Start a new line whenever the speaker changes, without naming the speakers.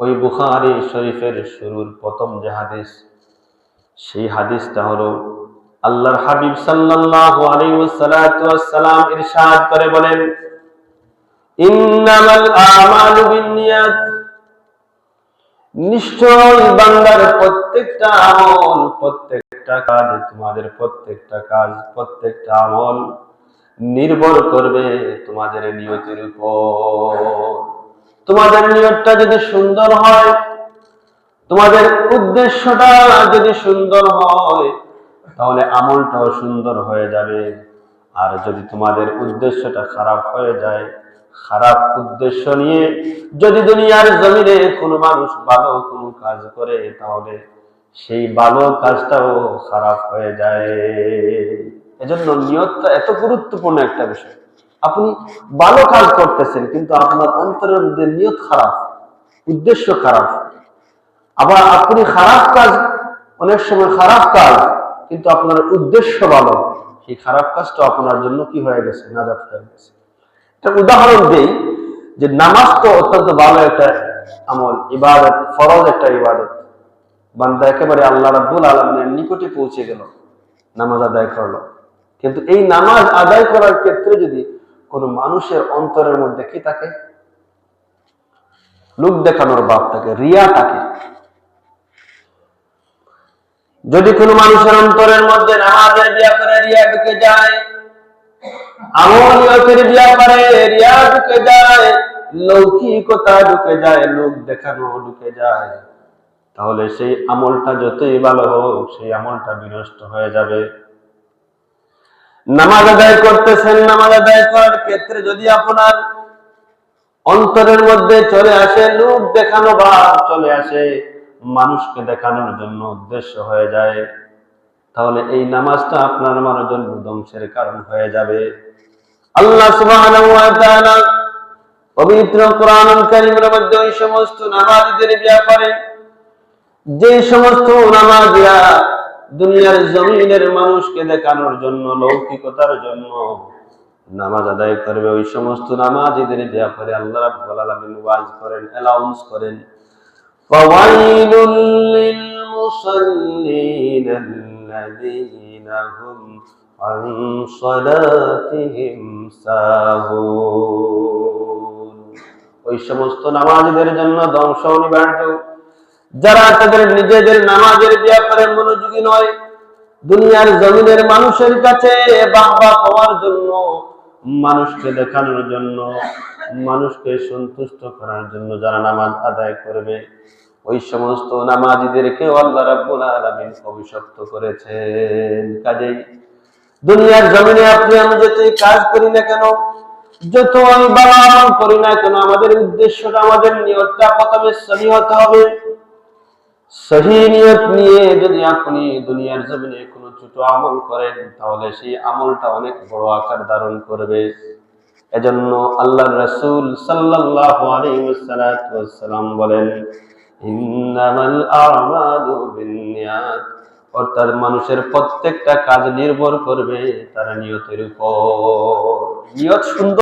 ওই বুখারি শরীফের শুরুর প্রথম যে হাদিস, সেই হাদিসটা হলো আল্লাহর হাবিব সাল্লাল্লাহু আলাইহি ওয়াসাল্লাম ইরশাদ করে বলেন, ইন্নামাল আমালু বিন্নিয়াত। নিশ্চয় বান্দার প্রত্যেকটা আমল, প্রত্যেকটা কাজ, তোমাদের প্রত্যেকটা কাজ, প্রত্যেকটা আমল নির্ভর করবে তোমাদের নিয়তের উপর। তোমাদের নিয়তটা যদি সুন্দর হয়, তোমাদের উদ্দেশ্যটা যদি সুন্দর হয়, তাহলে আমলটাও সুন্দর হয়ে যাবে। আর যদি তোমাদের উদ্দেশ্যটা খারাপ হয়ে যায়, খারাপ উদ্দেশ্য নিয়ে যদি দুনিয়ার জমিনে কোনো মানুষ ভালো কোনো কাজ করে, তাহলে সেই ভালো কাজটাও খারাপ হয়ে যায়। এজন্য নিয়তটা এত গুরুত্বপূর্ণ একটা বিষয়। আপনি ভালো কাজ করতেছেন, কিন্তু আপনার অন্তরের মধ্যে নিয়ত খারাপ, উদ্দেশ্য খারাপ। আবার আপনি খারাপ কাজ, অনেক সময় খারাপ কাজ, কিন্তু আপনার উদ্দেশ্য ভালো, সেই খারাপ কাজটা আপনার জন্য কি হয়ে গেছে? নাজাত হয়ে গেছে। একটা উদাহরণ দেই, যে নামাজ তো অত্যন্ত ভালো একটা আমল, ইবাদত, ফরজ একটা ইবাদত। বান্দা একেবারে আল্লাহ রাব্বুল আলমের নিকটে পৌঁছে গেল, নামাজ আদায় করল। কিন্তু এই নামাজ আদায় করার ক্ষেত্রে যদি কোনো মানুষের অন্তরের মধ্যে কি থাকে? লোক দেখানোর ভাব থাকে, রিয়া থাকে। যদি কোনো মানুষের অন্তরের মধ্যে নামাজের বিয়া করে, রিয়া ঢুকে যায়, আমল নিয়তের বিয়া করে, রিয়া ঢুকে যায়, লৌকিকতা ঢুকে যায়, লোক দেখানো ঢুকে যায়, তাহলে সেই আমলটা যতই ভালো হোক, সেই আমলটা বিনষ্ট হয়ে যাবে। নামাজ আদায় করতেছেন, নামাজ আদায় করার ক্ষেত্রে যদি আপনার অন্তরের মধ্যে চলে আসে লোক দেখানো বা চলে আসে, মানুষকে দেখানোর জন্য উদ্দেশ্য হয়ে যায়, তাহলে এই নামাজটা আপনার আমার জন্য ধ্বংসের কারণ হয়ে যাবে। আল্লাহ পবিত্র কোরআন মধ্যে ওই সমস্ত নামাজীদের ব্যাপারে যে সমস্ত নামাজিরা দুনিয়ার জমিনের মানুষকে দেখানোর জন্য, লৌকিকতার জন্য নামাজ আদায় করবে। ওই সমস্ত নামাজ এদের করে আল্লাহ রাব্বুল আলামিন ওয়াজ করেন অ্যালাউন্স করেন। ফাওয়াইলুল লিল মুসাল্লিন আল্লাযীনা হুম আন সালাতিহিম সাহুন। ওই সমস্ত নামাজদের জন্য ধ্বংস অনিবার্য। যারা তাদের নিজেদের নামাজের ব্যাপারে মনোযোগী নয়, দুনিয়ার জমিনের মানুষের কাছে বাহবা পাওয়ার জন্য, মানুষকে দেখানোর জন্য, মানুষকে সন্তুষ্ট করার জন্য যারা নামাজ আদায় করবে, ওই সমস্ত নামাজিদেরকেও আল্লাহ রাব্বুল আলামিন অভিশপ্ত করেছেন। কাজেই দুনিয়ার জমিনে আপনি আমি যতই কাজ করি না কেন, যত আমি বানান করি না কেন, আমাদের উদ্দেশ্যটা, আমাদের নিয়তটা প্রথমে সহি হতে হবে। সহি নিয়ত নিয়ে যদি আপনি দুনিয়ার জমিনে কোনো ছোট আমল করেন, তাহলে সেই আমলটা অনেক বড় আকার ধারণ করবে। এজন্য আল্লাহ রাসূল আলাইহি বলেন অর্থাৎ মানুষের প্রত্যেকটা কাজ নির্ভর করবে তার নিয়তের উপর। নিয়ত সুন্দর